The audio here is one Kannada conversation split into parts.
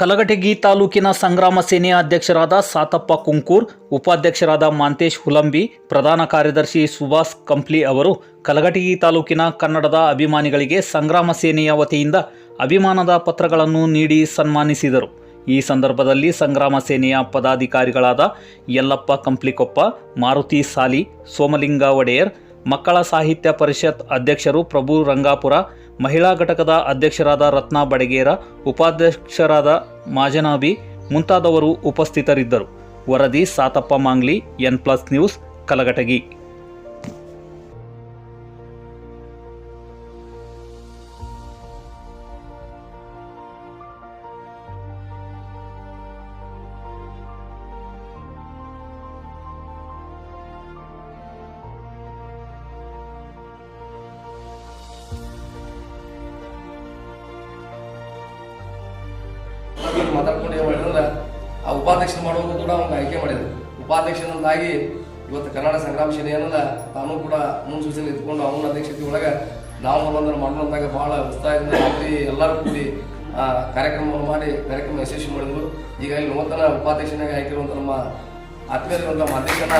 ಕಲಘಟಗಿ ತಾಲೂಕಿನ ಸಂಗ್ರಾಮ ಸೇನೆಯ ಅಧ್ಯಕ್ಷರಾದ ಸಾತಪ್ಪ ಕುಂಕೂರ್, ಉಪಾಧ್ಯಕ್ಷರಾದ ಮಾಂತೇಶ್ ಹುಲಂಬಿ, ಪ್ರಧಾನ ಕಾರ್ಯದರ್ಶಿ ಸುಭಾಷ್ ಕಂಪ್ಲಿ ಅವರು ಕಲಘಟಗಿ ತಾಲೂಕಿನ ಕನ್ನಡದ ಅಭಿಮಾನಿಗಳಿಗೆ ಸಂಗ್ರಾಮ ಸೇನೆಯ ವತಿಯಿಂದ ಅಭಿಮಾನದ ಪತ್ರಗಳನ್ನು ನೀಡಿ ಸನ್ಮಾನಿಸಿದರು. ಈ ಸಂದರ್ಭದಲ್ಲಿ ಸಂಗ್ರಾಮ ಸೇನೆಯ ಪದಾಧಿಕಾರಿಗಳಾದ ಯಲ್ಲಪ್ಪ ಕಂಪ್ಲಿಕೊಪ್ಪ, ಮಾರುತಿ ಸಾಲಿ, ಸೋಮಲಿಂಗ ಒಡೆಯರ್, ಮಕ್ಕಳ ಸಾಹಿತ್ಯ ಪರಿಷತ್ ಅಧ್ಯಕ್ಷರು ಪ್ರಭು ರಂಗಾಪುರ ಮಹಿಳಾ ಘಟಕದ ಅಧ್ಯಕ್ಷರಾದ ರತ್ನಾ ಬಡಗೇರ, ಉಪಾಧ್ಯಕ್ಷರಾದ ಮಾಜನಾಬಿ ಮುಂತಾದವರು ಉಪಸ್ಥಿತರಿದ್ದರು. ವರದಿ Satappa Mangli N plus news, Kalaghatagi. ನಾವೇನು ಮಾತಾಡ್ಕೊಂಡು ಏನು ಮಾಡಿದ್ರಲ್ಲ ಆ ಉಪಾಧ್ಯಕ್ಷ ಮಾಡುವಂತ ಕೂಡ ಅವ್ನು ಆಯ್ಕೆ ಮಾಡಿದ್ರು. ಉಪಾಧ್ಯಕ್ಷನಂತಾಗಿ ಇವತ್ತು ಕನ್ನಡ ಸಂಗ್ರಾಮ ಸೇನೆ ಏನಲ್ಲ ತಾನು ಕೂಡ ಮುನ್ಸೂಚನೆ ಇದ್ಕೊಂಡು ಅವನ ಅಧ್ಯಕ್ಷತೆ ಒಳಗೆ ನಾವು ಒಂದೊಂದರ ಮಾಡೋದಂದಾಗ ಭಾಳ ಉತ್ಸಾಹದಿಂದ ರಾತ್ರಿ ಎಲ್ಲರೂ ಕೂಡಿ ಕಾರ್ಯಕ್ರಮವನ್ನು ಮಾಡಿ ಕಾರ್ಯಕ್ರಮ ಯಶಸ್ವಿ ಮಾಡಿದ್ರು. ಈಗ ಇಲ್ಲಿ ನೂತನ ಉಪಾಧ್ಯಕ್ಷನಾಗಿ ಆಯ್ಕಿರುವಂಥ ನಮ್ಮ ಆತ್ಮೀಯರಿರುವಂಥ ನಮ್ಮ ಅಧ್ಯಕ್ಷನ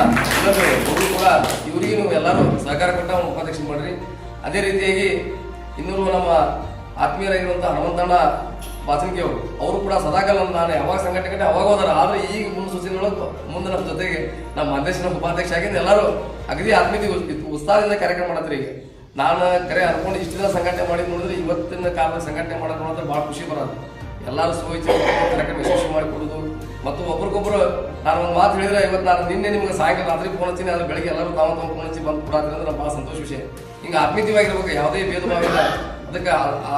ಅವರು ಕೂಡ ಇವರಿಗೆ ನೀವು ಎಲ್ಲರೂ ಸಹಕಾರ ಕೊಟ್ಟ ಉಪಾಧ್ಯಕ್ಷ ಮಾಡ್ರಿ. ಅದೇ ರೀತಿಯಾಗಿ ಇನ್ನೂ ನಮ್ಮ ಆತ್ಮೀಯರಾಗಿರುವಂಥ ಹನುಮಂತಣ್ಣ ಬಾಚನ್ಕಿ ಅವರು ಅವರು ಕೂಡ ಸದಾಕಾಲ ನಾನು ಯಾವಾಗ ಸಂಘಟನೆ ಅವಾಗ ಹೋದಾರ. ಆದ್ರೆ ಈಗ ಮುನ್ಸೂಚನೆಗಳು ಮುಂದೆ ನಮ್ಮ ಜೊತೆಗೆ ನಮ್ಮ ಅಧ್ಯಕ್ಷನ ಉಪಾಧ್ಯಕ್ಷ ಆಗಿದ್ದು ಎಲ್ಲರೂ ಅಗದಿ ಆತ್ಮೀಯ ಉತ್ಸಾಹದಿಂದ ಕಾರ್ಯಕ್ರಮ ಮಾಡತ್ರಿ ಈಗ. ನಾನು ಕರೆ ಅನ್ಕೊಂಡು ಇಷ್ಟು ದಿನ ಸಂಘಟನೆ ಮಾಡಿದ್ ನೋಡಿದ್ರೆ ಇವತ್ತಿನ ಕಾಲದ ಸಂಘಟನೆ ಮಾಡೋದು ನೋಡಿದ್ರೆ ಭಾಳ ಖುಷಿ ಬರೋದು. ಎಲ್ಲರೂ ಸೋಚಿ ಕಾರ್ಯಕ್ರಮ ಯಶಸ್ವಿ ಮಾಡಿಕೊಡೋದು ಮತ್ತು ಒಬ್ರಿಗೊಬ್ರು ನಾನು ಒಂದು ಮಾತು ಹೇಳಿದ್ರೆ ಇವತ್ತು ನಾನು ನಿನ್ನೆ ನಿಮ್ಗೆ ಸಾಯಂಕಾಲ ರಾತ್ರಿ ಫೋನ್ ಆದರೆ ಬೆಳಗ್ಗೆ ಎಲ್ಲರೂ ತಾವು ತಾವು ಹಚ್ಚಿ ಬಂದು ಅಂದ್ರೆ ಭಾಳ ಸಂತೋಷ ವಿಷಯ. ಹಿಂಗೆ ಆತ್ಮೀಯವಾಗಿರ್ಬೇಕು, ಯಾವುದೇ ಭೇದ ಭಾವ ಇಲ್ಲ. ಅದಕ್ಕೆ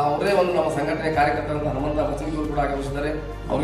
ಅವರೇ ಒಂದು ನಮ್ಮ ಸಂಘಟನೆ ಕಾರ್ಯಕರ್ತರಂತ ಹನುಮಂತ ಬಸಂಗಿ ಕೂಡ ಆಗಮಿಸಿದ್ದಾರೆ.